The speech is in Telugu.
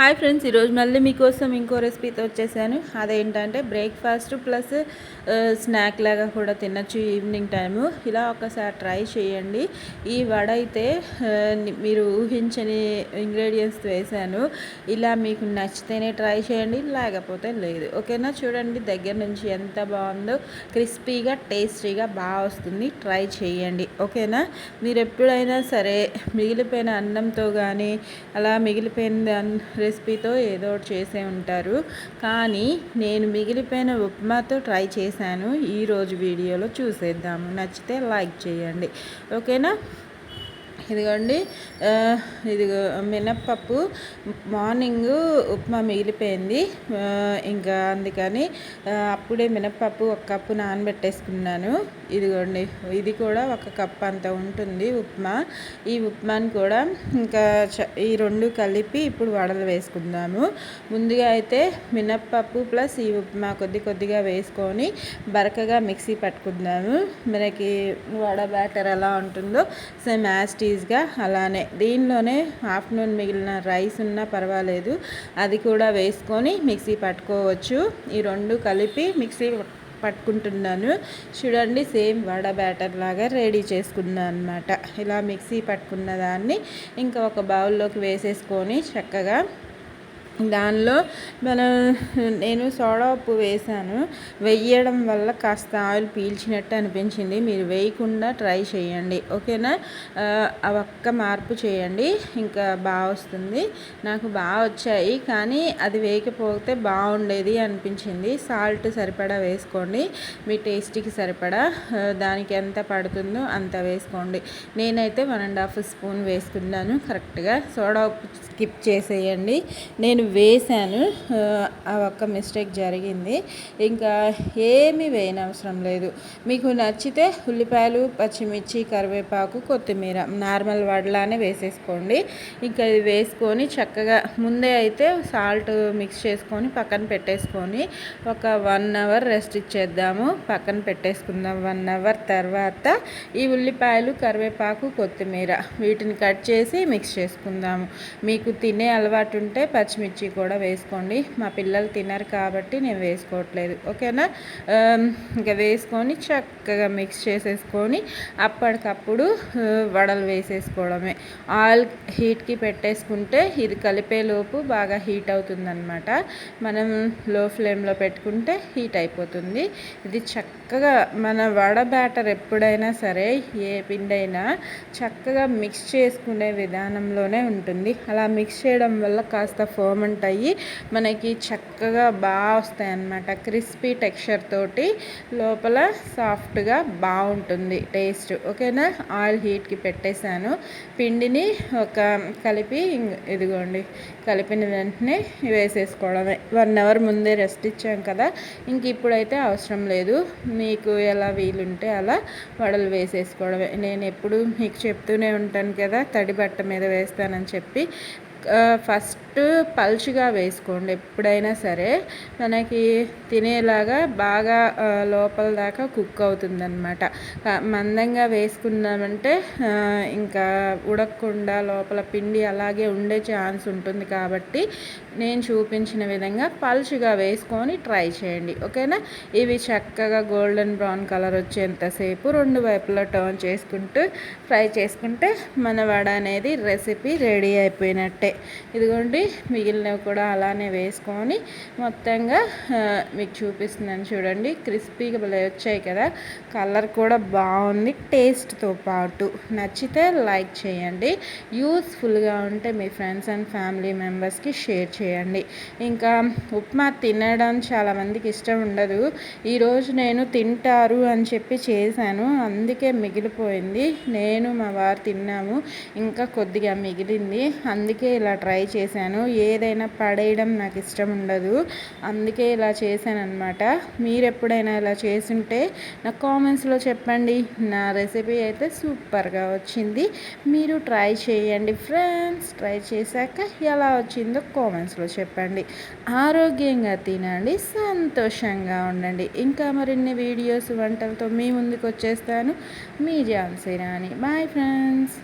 హాయ్ ఫ్రెండ్స్ ఈరోజు మళ్ళీ మీకోసం ఇంకో రెసిపీతో వచ్చేసాను. అదేంటంటే బ్రేక్ఫాస్ట్ ప్లస్ స్నాక్ లాగా కూడా తినచ్చు ఈవినింగ్ టైము ఇలా ఒకసారి ట్రై చేయండి. ఈ వడ అయితే మీరు ఊహించని ఇంగ్రీడియంట్స్ వేసాను. ఇలా మీకు నచ్చితేనే ట్రై చేయండి లేకపోతే లేదు. ఓకేనా? చూడండి దగ్గర నుంచి ఎంత బాగుందో క్రిస్పీగా టేస్టీగా బాగా వస్తుంది. ట్రై చేయండి. ఓకేనా? మీరు ఎప్పుడైనా సరే మిగిలిపోయిన అన్నంతో కానీ అలా మిగిలిపోయిన రెసిపీతో ఏదో ఒకటి చేసే ఉంటారు. కానీ నేను మిగిలిపోయిన ఉప్మాతో ట్రై చేశాను. ఈరోజు వీడియోలో చూసేద్దాము. నచ్చితే లైక్ చేయండి. ఓకేనా? ఇదిగోండి ఇదిగో మినప్పప్పు. మార్నింగ్ ఉప్మా మిగిలిపోయింది. ఇంకా అందుకని అప్పుడే మినప్పప్పు ఒక కప్పు నానబెట్టేసుకున్నాను. ఇదిగోండి ఇది కూడా ఒక కప్ అంత ఉంటుంది ఉప్మా. ఈ ఉప్మాని కూడా ఇంకా ఈ రెండు కలిపి ఇప్పుడు వడలు వేసుకుందాము. ముందుగా అయితే మినప్పప్పు ప్లస్ ఈ ఉప్మా కొద్ది కొద్దిగా వేసుకొని బరకగా మిక్సీ పట్టుకుందాము. మనకి వడ బ్యాటర్ ఎలా ఉంటుందో సేమ్ యాస్టీజ్ యాజ్గా అలానే దీనిలోనే ఆఫ్టర్నూన్ మిగిలిన రైస్ ఉన్నా పర్వాలేదు. అది కూడా వేసుకొని మిక్సీ పట్టుకోవచ్చు. ఈ రెండు కలిపి మిక్సీ పట్టుకుంటున్నాను. చూడండి సేమ్ వడ బ్యాటర్ లాగా రెడీ చేసుకున్నాను అనమాట ఇలా మిక్సీ పట్టుకున్న దాన్ని ఇంకా ఒక బౌల్లోకి వేసేసుకొని చక్కగా దానిలో మనం నేను సోడా ఉప్పు వేసాను. వేయడం వల్ల కాస్త ఆయిల్ పీల్చినట్టు అనిపించింది. మీరు వేయకుండా ట్రై చేయండి. ఓకేనా? ఆ ఒక్క మార్పు చేయండి. ఇంకా బాగా వస్తుంది. నాకు బాగా వచ్చాయి. కానీ అది వేయకపోతే బాగుండేది అనిపించింది. సాల్ట్ సరిపడా వేసుకోండి. మీ టేస్ట్కి సరిపడా. దానికి ఎంత పడుతుందో అంత వేసుకోండి. నేనైతే వన్ అండ్ హాఫ్ స్పూన్ వేసుకున్నాను. కరెక్ట్గా సోడా ఉప్పు స్కిప్ చేసేయండి. నేను వేసాను ఆ ఒక్క మిస్టేక్ జరిగింది. ఇంకా ఏమీ వేయనవసరం లేదు. మీకు నచ్చితే ఉల్లిపాయలు పచ్చిమిర్చి కరివేపాకు కొత్తిమీర నార్మల్ వడలానే వేసేసుకోండి. ఇంకా ఇది వేసుకొని చక్కగా ముందే అయితే సాల్ట్ మిక్స్ చేసుకొని పక్కన పెట్టేసుకొని ఒక వన్ అవర్ రెస్ట్ ఇచ్చేద్దాము. పక్కన పెట్టేసుకుందాం వన్ అవర్ తర్వాత ఈ ఉల్లిపాయలు కరివేపాకు కొత్తిమీర వీటిని కట్ చేసి మిక్స్ చేసుకుందాము. మీకు తినే అలవాటు ఉంటే పచ్చిమిర్చి మిర్చి కూడా వేసుకోండి. మా పిల్లలు తినరు కాబట్టి నేను వేసుకోవట్లేదు. ఓకేనా? ఇంకా వేసుకొని చక్కగా మిక్స్ చేసేసుకొని అప్పటికప్పుడు వడలు వేసేసుకోవడమే. ఆయిల్ హీట్కి పెట్టేసుకుంటే ఇది కలిపేలోపు బాగా హీట్ అవుతుందన్నమాట. మనం లో ఫ్లేమ్లో పెట్టుకుంటే హీట్ అయిపోతుంది. ఇది చక్కగా మన వడ బ్యాటర్ ఎప్పుడైనా సరే ఏ పిండైనా చక్కగా మిక్స్ చేసుకునే విధానంలోనే ఉంటుంది. అలా మిక్స్ చేయడం వల్ల కాస్త ఫోమ్ ఉంటాయి మనకి చక్కగా బాగా వస్తాయి అన్నమాట. క్రిస్పీ టెక్స్చర్ తోటి లోపల సాఫ్ట్గా బాగుంటుంది టేస్ట్. ఓకేనా? ఆయిల్ హీట్కి పెట్టేశాను. పిండిని ఒక కలిపి ఇదిగోండి. కలిపిన వెంటనే వేసేసుకోవడమే. వన్ అవర్ ముందే రెస్ట్ ఇచ్చాం కదా? ఇంక ఇప్పుడైతే అవసరం లేదు. మీకు ఎలా వీలుంటే అలా వడలు వేసేసుకోవడమే. నేను ఎప్పుడు మీకు చెప్తూనే ఉంటాను కదా తడి బట్ట మీద వేస్తానని చెప్పి. ఫస్ట్ పలుచుగా వేసుకోండి ఎప్పుడైనా సరే. మనకి తినేలాగా బాగా లోపల దాకా కుక్ అవుతుందన్నమాట. మందంగా వేసుకున్నామంటే ఇంకా ఉడకకుండా లోపల పిండి అలాగే ఉండే ఛాన్స్ ఉంటుంది కాబట్టి నేను చూపించిన విధంగా పల్చుగా వేసుకొని ట్రై చేయండి. ఓకేనా? ఇవి చక్కగా గోల్డెన్ బ్రౌన్ కలర్ వచ్చేంతసేపు రెండు వైపులా టర్న్ చేసుకుంటూ ఫ్రై చేసుకుంటే మన వడ అనేది రెసిపీ రెడీ అయిపోయినట్టే. ఇదిగోండి మిగిలినవి కూడా అలానే వేసుకొని మొత్తంగా మీకు చూపిస్తున్నాను చూడండి. క్రిస్పీగా వచ్చాయి కదా. కలర్ కూడా బాగుంది. టేస్ట్తో పాటు నచ్చితే లైక్ చేయండి. యూస్ఫుల్గా ఉంటే మీ ఫ్రెండ్స్ అండ్ ఫ్యామిలీ మెంబర్స్కి షేర్ చేయండి. ఇంకా ఉప్మా తినడం చాలామందికి ఇష్టం ఉండదు. ఈరోజు నేను తింటారు అని చెప్పి చేశాను. అందుకే మిగిలిపోయింది. నేను మా వారు తిన్నాము. ఇంకా కొద్దిగా మిగిలింది. అందుకే ఇలా ట్రై చేశాను. ఏదైనా పడేయడం నాకు ఇష్టం ఉండదు. అందుకే ఇలా చేశాను అనమాట మీరు ఎప్పుడైనా ఇలా చేసుంటే నా కామెంట్స్లో చెప్పండి. నా రెసిపీ అయితే సూపర్గా వచ్చింది. మీరు ట్రై చేయండి ఫ్రెండ్స్. ట్రై చేశాక ఎలా వచ్చిందో కామెంట్స్లో చెప్పండి. ఆరోగ్యంగా తినండి. సంతోషంగా ఉండండి. ఇంకా మరిన్ని వీడియోస్ వంటలతో మీ ముందుకు వచ్చేస్తాను మీ ఝాన్సీ రాణి. Bye friends